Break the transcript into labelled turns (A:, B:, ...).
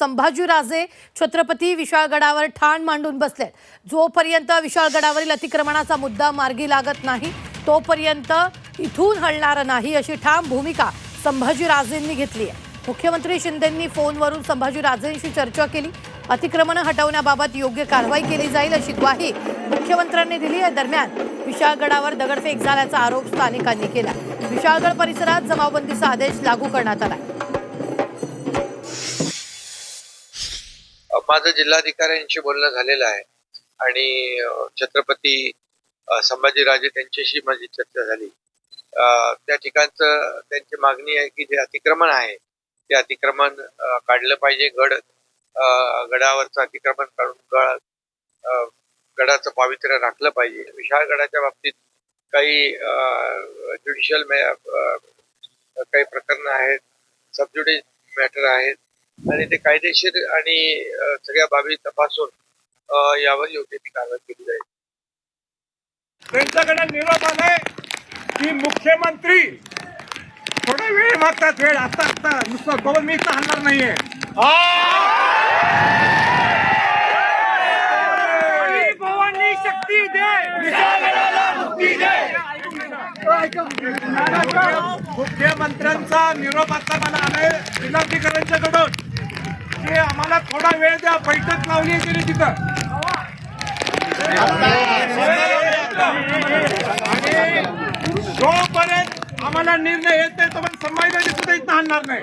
A: संभाजीराजे छत्रपती विशाळगडावर ठाण मांडून बसले. जोपर्यंत विशाळगडावरील अतिक्रमणाचा मुद्दा मार्गी लागत नाही तोपर्यंत इथून हलणार नाही अशी ठाम भूमिका संभाजीराजेंनी घेतली आहे. मुख्यमंत्री शिंदेंनी फोनवरून संभाजीराजेंशी चर्चा केली. अतिक्रमणं हटवण्याबाबत योग्य कारवाई केली जाईल अशी ग्वाही मुख्यमंत्र्यांनी दिली आहे. दरम्यान विशाळगडावर दगडफेक झाल्याचा आरोप स्थानिकांनी केला. विशाळगड परिसरात जमावबंदीचा आदेश लागू करण्यात आला
B: माझं जिल्हाधिकाऱ्यांशी बोलणं झालेलं आहे. आणि छत्रपती संभाजीराजे त्यांच्याशी माझी चर्चा झाली. त्या ठिकाणचं त्यांची मागणी आहे की जे अतिक्रमण आहे ते अतिक्रमण काढलं पाहिजे. गड गडावरचं अतिक्रमण काढून गड गडाचं पावित्र्य राखलं पाहिजे. विशाळ गडाच्या बाबतीत काही ज्युडिशियल काही प्रकरणं आहेत सबज्युडिस मॅटर आहेत. आणि ते कायदेशीर आणि सगळ्या बाबी तपासून यावर योग्य ती कारवाई केली जाईल.
C: त्यांच्याकडे निरोप आलाय की मुख्यमंत्री थोडा वेळ मागतात वेळ आता आता नुसतं दोन मी इथं हलणार नाहीये. भवानी शक्ती दे. मुख्यमंत्र्यांचा निरोप आता मला आलाय. जिल्हाधिकाऱ्यांच्याकडून थोडा वेळ द्या बैठक लावली आहे त्यांनी तिथं. जोपर्यंत आम्हाला निर्णय येत नाही तोपर्यंत संभाजी सुद्धा इथं आणणार नाही.